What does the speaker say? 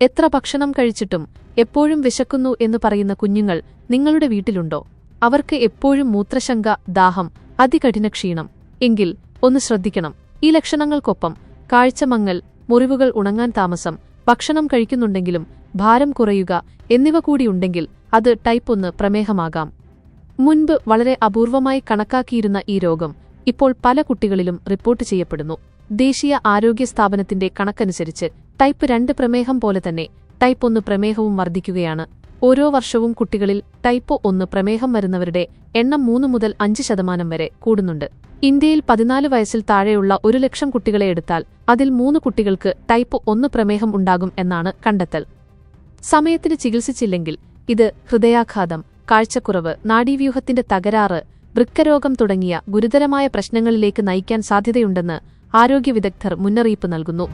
എത്ര ഭക്ഷണം കഴിച്ചിട്ടും എപ്പോഴും വിശക്കുന്നു എന്ന് പറയുന്ന കുഞ്ഞുങ്ങൾ നിങ്ങളുടെ വീട്ടിലുണ്ടോ? അവർക്ക് എപ്പോഴും മൂത്രശങ്ക ദാഹം അതികഠിന ക്ഷീണം എങ്കിൽ ഒന്ന് ശ്രദ്ധിക്കണം. ഈ ലക്ഷണങ്ങൾക്കൊപ്പം കാഴ്ചമങ്ങൽ മുറിവുകൾ ഉണങ്ങാൻ താമസം ഭക്ഷണം കഴിക്കുന്നുണ്ടെങ്കിലും ഭാരം കുറയുക എന്നിവ കൂടിയുണ്ടെങ്കിൽ അത് ടൈപ്പ് ഒന്ന് പ്രമേഹമാകാം. മുൻപ് വളരെ അപൂർവമായി കണക്കാക്കിയിരുന്ന ഈ രോഗം ഇപ്പോൾ പല കുട്ടികളിലും റിപ്പോർട്ട് ചെയ്യപ്പെടുന്നു. ദേശീയ ആരോഗ്യ സ്ഥാപനത്തിന്റെ കണക്കനുസരിച്ച് ടൈപ്പ് രണ്ട് പ്രമേഹം പോലെ തന്നെ ടൈപ്പ് ഒന്ന് പ്രമേഹവും വർദ്ധിക്കുകയാണ്. ഓരോ വർഷവും കുട്ടികളിൽ ടൈപ്പ് ഒന്ന് പ്രമേഹം വരുന്നവരുടെ എണ്ണം മൂന്ന് മുതൽ അഞ്ച് ശതമാനം വരെ കൂടുന്നുണ്ട്. ഇന്ത്യയിൽ പതിനാല് വയസ്സിൽ താഴെയുള്ള ഒരു ലക്ഷം കുട്ടികളെ എടുത്താൽ അതിൽ മൂന്ന് കുട്ടികൾക്ക് ടൈപ്പ് ഒന്ന് പ്രമേഹം ഉണ്ടാകും എന്നാണ് കണ്ടെത്തൽ. സമയത്തിന് ചികിത്സിച്ചില്ലെങ്കിൽ ഇത് ഹൃദയാഘാതം കാഴ്ചക്കുറവ് നാഡീവ്യൂഹത്തിന്റെ തകരാറ് വൃക്കരോഗം തുടങ്ങിയ ഗുരുതരമായ പ്രശ്നങ്ങളിലേക്ക് നയിക്കാൻ സാധ്യതയുണ്ടെന്ന് ആരോഗ്യ വിദഗ്ധർ മുന്നറിയിപ്പ് നൽകുന്നു.